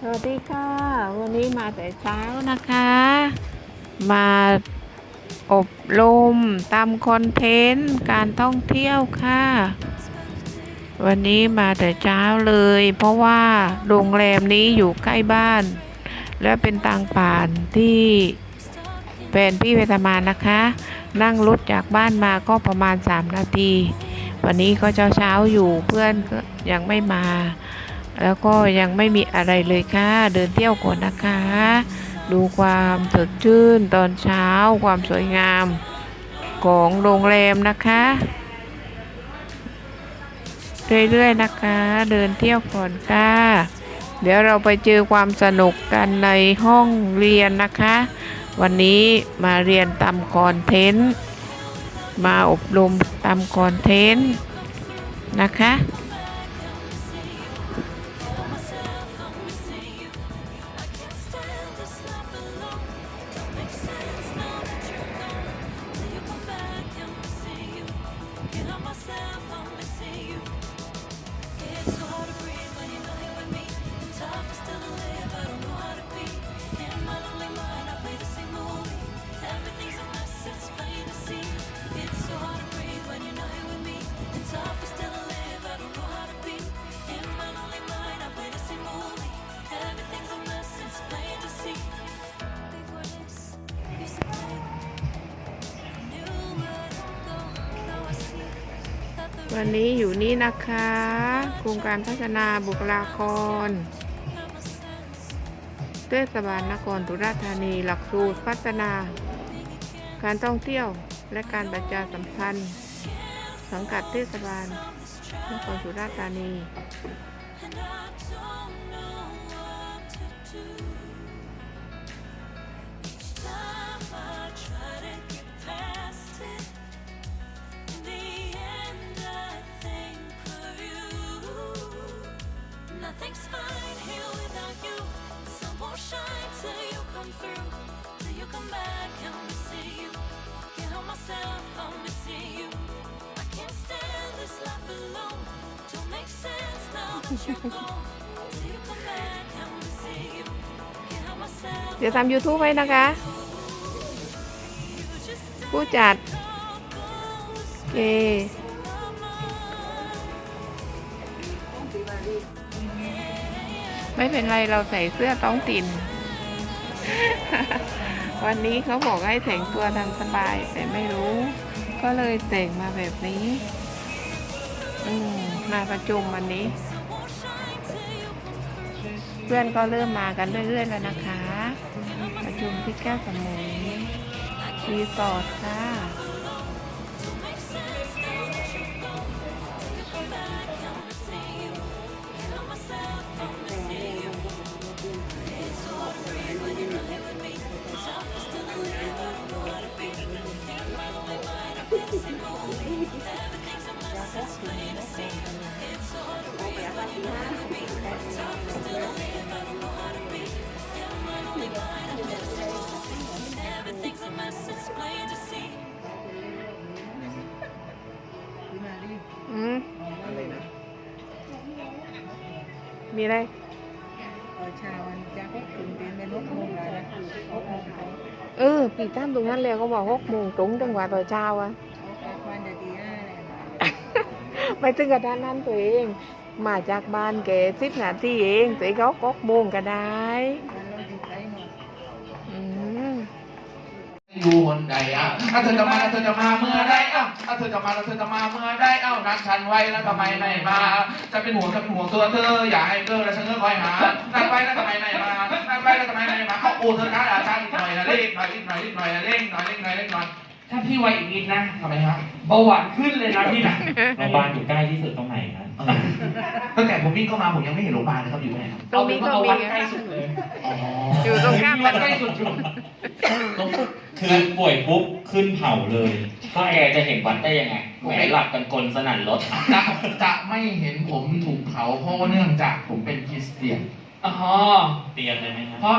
สวัสดีค่ะ วันนี้มาแต่เช้านะคะ มาอบรมตามคอนเทนต์การท่องเที่ยวค่ะ วันนี้มาแต่เช้าเลย เพราะว่าโรงแรมนี้อยู่ใกล้บ้าน และเป็นทางผ่านที่แฟนพี่เวทมานะคะ นั่งรถจากบ้านมาก็ประมาณ 3 นาที วันนี้ก็เช้าเช้าอยู่เพื่อนก็ยังไม่มา แล้วก็ยังไม่มีอะไรเลยค่ะ เดินเที่ยวก่อนนะคะ ดูความสดชื่นตอนเช้าความสวยงามของโรงแรมนะคะ เรื่อยๆนะคะ เดินเที่ยวก่อนค่ะ เดี๋ยวเราไปเจอความสนุกกันในห้องเรียนนะคะ วันนี้มาเรียนตามคอนเทนต์ มาอบรมตามคอนเทนต์นะคะ วันนี้อยู่นี่นะคะ โครงการพัฒนาบุคลากรเทศบาลนครสุราษฎร์ธานี หลักสูตรพัฒนา การท่องเที่ยวและการประชาสัมพันธ์ สังกัดเทศบาลนครสุราษฎร์ธานี เดี๋ยวทำ YouTube ไว้นะคะ ผู้จัดโอเคไม่เป็นไรเราใส่เสื้อท้องถิ่นวันนี้เขาบอกให้แต่งตัวทำสบาย แต่ไม่รู้ ก็เลยแต่งมาแบบนี้ อืมมาประชุมวันนี้ เพื่อนก็เริ่มมากันเรื่อยๆแล้วนะคะ ประชุมที่แก้วสมุยรีสอร์ทค่ะ อืมมีอะไรตอนเช้าวันจะพกถึงเตียนเป็นหกโมงแล้วนะหกโมงเขาเออปีตั้มตรงนั้นเลยเขาบอกหกโมงตรงจังหวะตอนเช้าอะเขาแค่วันจะตีห้าเลยนะไม่ถึงกับด้านนั้นตัวเอง มาจากบ้านแกสิบนาทีเองตัวเองเขาหกโมงก็ได้ อยู่คนใดอะอะเธอจะมาเธอจะมาเมื่อใดอะอะเธอจะมาเธอจะมาเมื่อใดเอ้านัดฉันไว้แล้วทำไมไม่มาจะเป็นห่วงจะเป็นห่วงตัวเธออย่าให้เกิดแล้วฉันก็คอยหานัดไว้แล้วทำไมไม่มานัดไว้แล้วทำไมไม่มาเขาอูเธอนะอาจารย์อีกหน่อยนะเล็กหน่อยอีกหน่อยอีกหน่อยเร่งหน่อยเร่งหน่อยเร่งหน่อยถ้าพี่ไวอีกนิดนะทำไมฮะเบาหวานขึ้นเลยนะพี่นะโรงพยาบาลอยู่ใกล้ที่สุดตรงไหนครับ เออตั้งแต่ผม วิ่งเข้ามาผมยังไม่เห็นโรงพยาบาลเลยครับอยู่ไหนครับตรงนี้ก็เอามีวัดใกล้สุดเลยอ๋ออยู่ตรงข้ามวักัดนใกล้สุดอยู่คือป่วยปุ๊บขึ้นเผาเลยก็แอร์จะเห็นวัดได้ยังไงแหมหลับกันกลสนั่นรถจะจะไม่เห็นผมถูกเผาเพราะว่าเนื่องจากผมเป็นคริสเตียนอ๋อเตียนเลยไหมครับเพราะ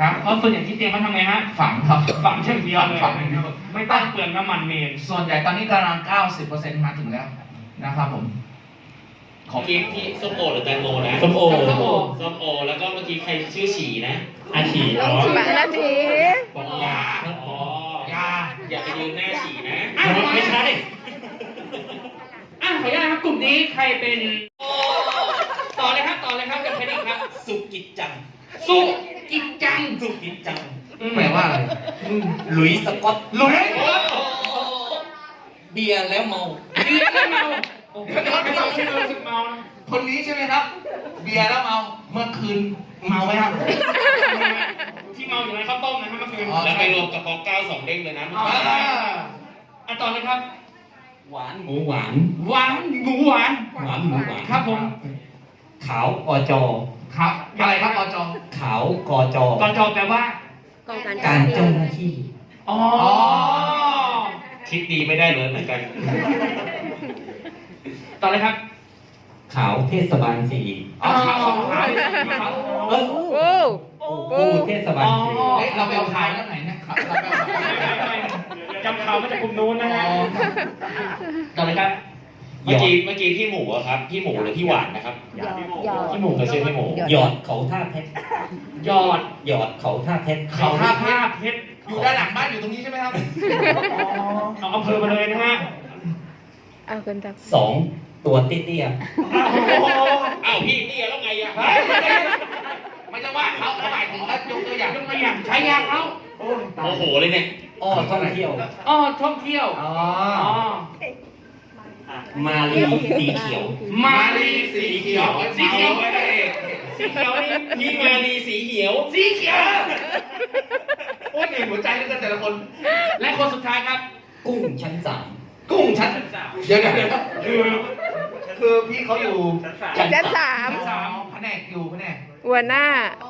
ครับเพราะส่วนใหญ่ที่เตรียมมาทำไงฮะฝังครับฝังเช่นเดียวเลยฝังอย่างเดียวไม่ต้องเปลืองน้ำมันเมนส่วนใหญ่ตอนนี้กำลัง 90%มาถึงแล้วนะครับผม ของเมื่อกี้พี่ส้มโอหรือแตงโมนะส้มโอส้มโอส้มโอแล้วก็เมื่อกี้ใครชื่อฉีนะอาฉีอ๋อแปดนาทีบอกยาอ๋อยาอย่าไปยืนหน้าฉีนะอะไม่ใช่อะขออนุญาตครับกลุ่มนี้ใครเป็นต่อเลยครับต่อเลยครับกับใครดีครับ สุกิจจัง สุกิจจังสุกิจจังแปลว่าอะไรหลุยส์สกอตหลุยเบียร์แล้วเมาเบียร์แล้วเมา โอ้โหไม่ต้องชื่อรู้สึกเมานะคนนี้ใช่ไหมครับ เบียร์แล้วเมาเมื่อคืนเมาไหมครับที่เมาอยู่ในข้าวต้มนะครับเมื่อคืนอ๋อแล้วไปรวมกับปอกเก้าสองเด้งเลยนะอ๋ออะต่อเลยครับ หวานหมูหวาน หวานหมูหวาน หวานหมูหวานครับผมขาวกอจอครับอะไรครับอจขาวกอจอกอจอแปลว่าการเจ้าหน้าที่อ๋อคิดดีไม่ได้เลยเหมือนกัน ต่อเลยครับขาวเทศบาลสี่อ๋อขาวขาวขาวเออโอ้กูเทศบาลสี่เฮ้ยเราไปเอาข่าวนั่นไหนเนี่ยครับเราไปเอาข่าวจำข่าวมาจากกลุ่มนู้นนะฮะต่อเลยครับเมื่อกี้เมื่อกี้พี่หมูอะครับพี่หมูหรือพี่หวานนะครับพี่หมูก็ชื่อพี่หมูหยอดเขาท่าเพชรยอดหยอดเขาท่าเพชรเขาท่าผ้าเพชรอยู่ด้านหลังบ้านอยู่ตรงนี้ใช่ไหมครับเอาอำเภอมาเลยนะฮะเอากันจากสอง ตัวเตี้ยอ้าวพี่นี่แล้วไงอะไม่จะว่าเขาเขาหมายถึงว่ายกตัวอย่างยกตัวอย่างใช้ยาเขาโมโหเลยเนี่ยๆอ้อท่องเที่ยว อ๋อท่องเที่ยวอ๋อ อ๋อมาลีสีเขียว มาลีสีเขียวสีเขียวไม่ได้สีเขียวนี่พี่มาลีสีเขียว สีเขียวโอ้ยเห็นหัวใจเหลือเกินแต่ละคน และคนสุดท้ายครับ กุ้งชั้นสามกุ้งชั้นเดี๋ยวเดี๋ยวเดี๋ยว คือคือพี่เขาอยู่ชั้นสามสามแผนกอยู่แผนกหัวหน้า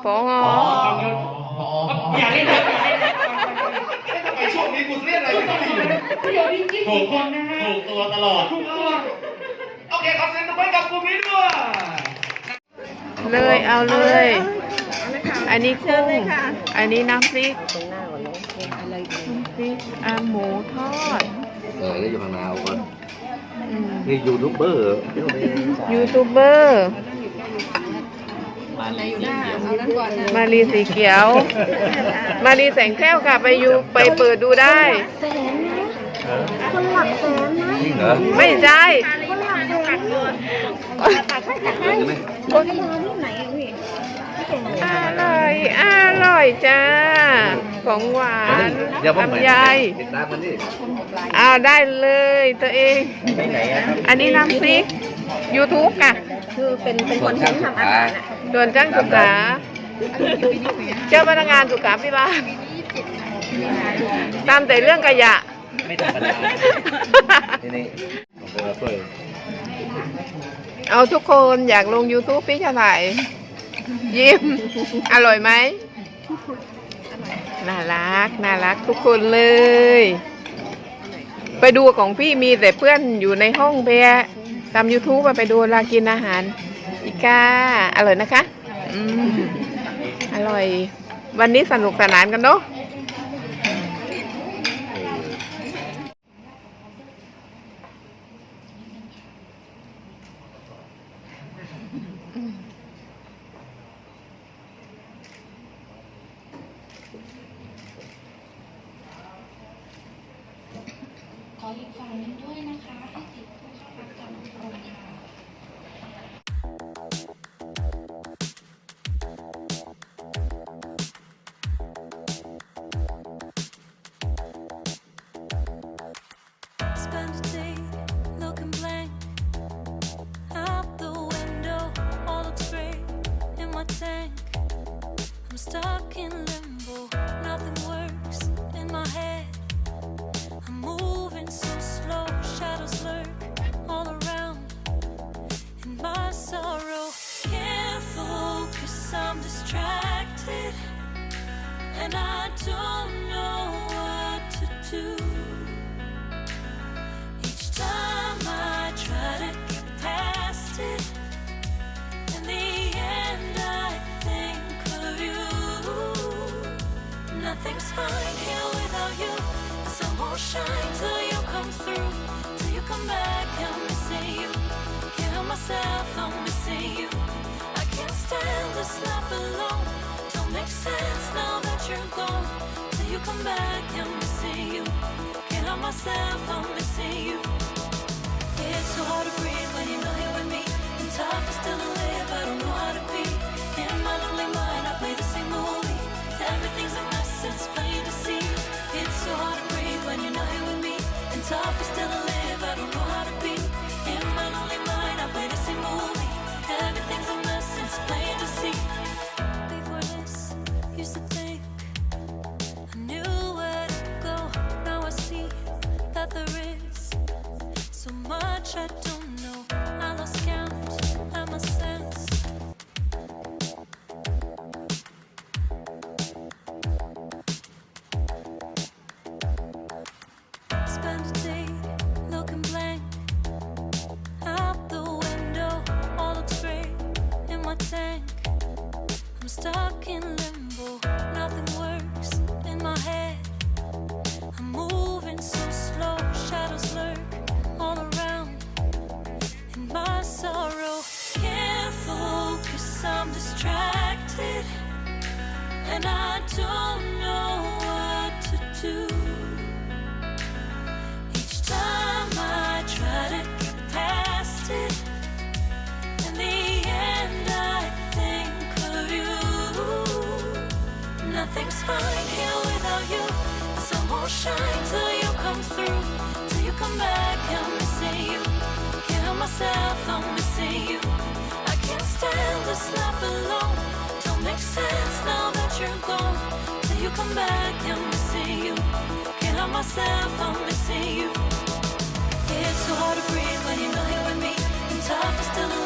ปองออ๋ออย่าเล่นเลยอย่าเล่นเลยทำไมช่วงนี้กูเรียกอะไรไม่ค่อยดีเลยประโยชน์จริงๆทุกคนนะฮะถูกตัวตลอดทุกตัวโอเคขอเซ็นตัวไว้กับกลุ่มนี้ด้วยเลยเอาเลย อันนี้กุ้งอันนี้น้ำพริกน้ำพริกอ่าหมูทอดเออแล้วอยู่ข้างหน้าเอาก่อนอืม นี่ยูทูบเบอร์เดี๋ยวไปยูทูบเบอร์มารีสีเขียว มารีแสงแก้วค่ะ ไปยูไปเปิดดูได้คนหลักแสนนะจริงเหรอไม่ใช่ คนหลักแสนตัดให้ตัดให้ใช่ไหมคนที่มาที่ไหนอะพี่ไม่เก่งเลย อร่อย อร่อยจ้า ของหวานเดี๋ยวผมเหมือนลำไยติดตามมันนี่เอาได้เลยตัวเองที่ไหนอะครับอันนี้น้ำพริก YouTube ค่ะคือเป็นเป็นคนที่ทำอาหารอะส่วนจ้างสุขาเจ้าพนักงานสุขาพิบาลตามแต่เรื่องขยะ ไม่ธรรมดาที่นี่ผมเป็นเพื่อนเอาทุกคนอยากลง YouTube พี่ชาย ยิ้ม อร่อยไหมน่ารัก น่ารักทุกคนเลย ไปดูของพี่มีแต่เพื่อนอยู่ในห้องเพียตามยูทูบมาไปดูลากินอาหาร อีกาอร่อยนะคะ อืม อร่อย วันนี้สนุกสนานกันเนาะ Spend day looking blank out the window. All looks gray in my tank. I'm stuck in. back, I'm missing you. Can't help myself, I'm missing you. It's so hard to breathe when you're not here with me. And tough is still to live, I don't know how to be. In my lonely mind, I play the same movie. Everything's a mess, it's plain to see. It's so hard to breathe when you're not here with me. And tough is still to live. nothing's fine here without you. Sun won't shine till you come through, till you come back. I'm missing you. Can't help myself, I'm missing you. come back, I'm missing you. Can't help myself, I'm missing you. It's so hard to breathe when you're not here with me. And time is still alive.